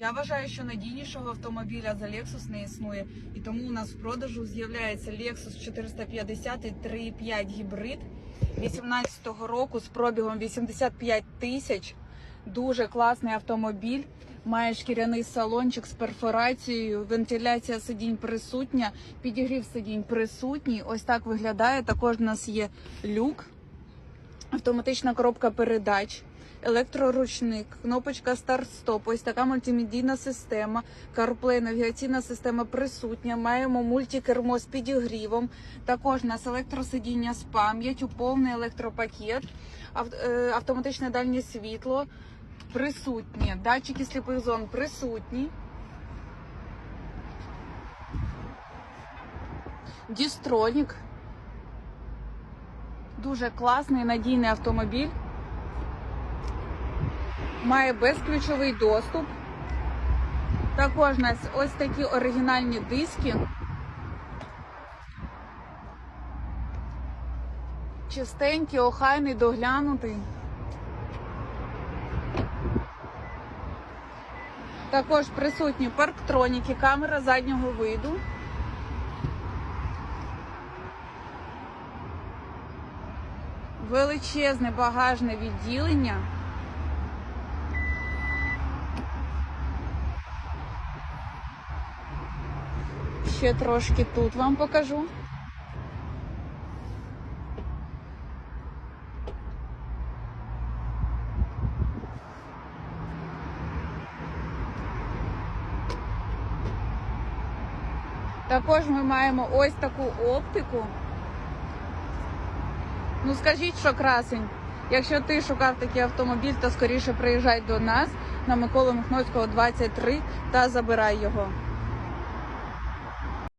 Я вважаю, що надійнішого автомобіля за Lexus не існує, і тому у нас в продажу з'являється Lexus 450 3.5 гібрид 18-го року з пробігом 85 тисяч. Дуже класний автомобіль. Має шкіряний салончик з перфорацією, вентиляція сидінь присутня, підігрів сидінь присутній. Ось так виглядає. Також у нас є люк, автоматична коробка передач, електроручник, кнопочка старт-стоп. Ось така мультимедійна система, CarPlay, навігаційна система присутня. Маємо мультикермо з підігрівом. Також нас електросидіння з пам'яттю, повний електропакет, е, автоматичне дальнє світло присутні. Датчики сліпих зон присутні. Дістронік. Дуже класний надійний автомобіль. Має безключовий доступ. Також у нас ось такі оригінальні диски. Чистенький, охайний, доглянутий. Також присутні парктроніки, камера заднього виду. Величезне багажне відділення. Ще трошки тут вам покажу. Також ми маємо ось таку оптику. Ну скажіть, що красень. Якщо ти шукав такий автомобіль, то скоріше приїжджай до нас на Миколи Михновського 23 та забирай його.